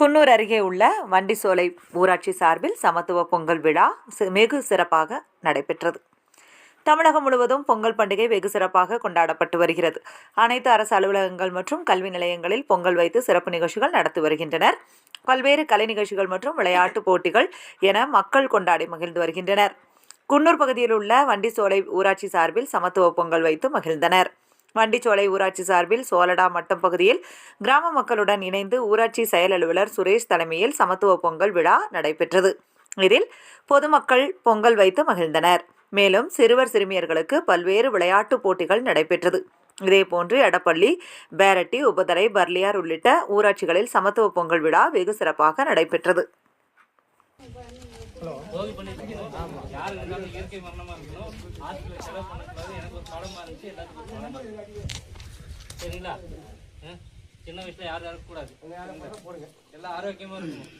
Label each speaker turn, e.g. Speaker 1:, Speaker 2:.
Speaker 1: குன்னூர் அருகே உள்ள வண்டிசோலை ஊராட்சி சார்பில் சமத்துவ பொங்கல் விழா சி- வெகு சிறப்பாக நடைபெற்றது. தமிழகம் முழுவதும் பொங்கல் பண்டிகை வெகு சிறப்பாக கொண்டாடப்பட்டு வருகிறது. அனைத்து அரசு அலுவலகங்கள் மற்றும் கல்வி நிலையங்களில் பொங்கல் வைத்து சிறப்பு நிகழ்ச்சிகள் நடத்தி வருகின்றனர். பல்வேறு கலை நிகழ்ச்சிகள் மற்றும் விளையாட்டுப் போட்டிகள் என மக்கள் கொண்டாடி மகிழ்ந்து வருகின்றனர். குன்னூர் பகுதியில் உள்ள வண்டிசோலை ஊராட்சி சார்பில் சமத்துவ பொங்கல் வைத்து மகிழ்ந்தனர். வண்டிச்சோலை ஊராட்சி சார்பில் சோலடா மட்டம் பகுதியில் கிராம மக்களுடன் இணைந்து ஊராட்சி செயல் அலுவலர் சுரேஷ் தலைமையில் சமத்துவ பொங்கல் விழா நடைபெற்றது. இதில் பொதுமக்கள் பொங்கல் வைத்து மகிழ்ந்தனர். மேலும் சிறுவர் சிறுமியர்களுக்கு பல்வேறு விளையாட்டுப் போட்டிகள் நடைபெற்றது. இதேபோன்று எடப்பள்ளி பேரட்டி உபதரை பர்லியார் உள்ளிட்ட ஊராட்சிகளில் சமத்துவ பொங்கல் விழா வெகு சிறப்பாக நடைபெற்றது.
Speaker 2: போகி படமா இருந்துச்சு எல்லாத்துக்கும். சரிங்களா? சின்ன வயசுல யாரும் இறக்கக்கூடாது எல்லாம் ஆரோக்கியமா இருக்கணும்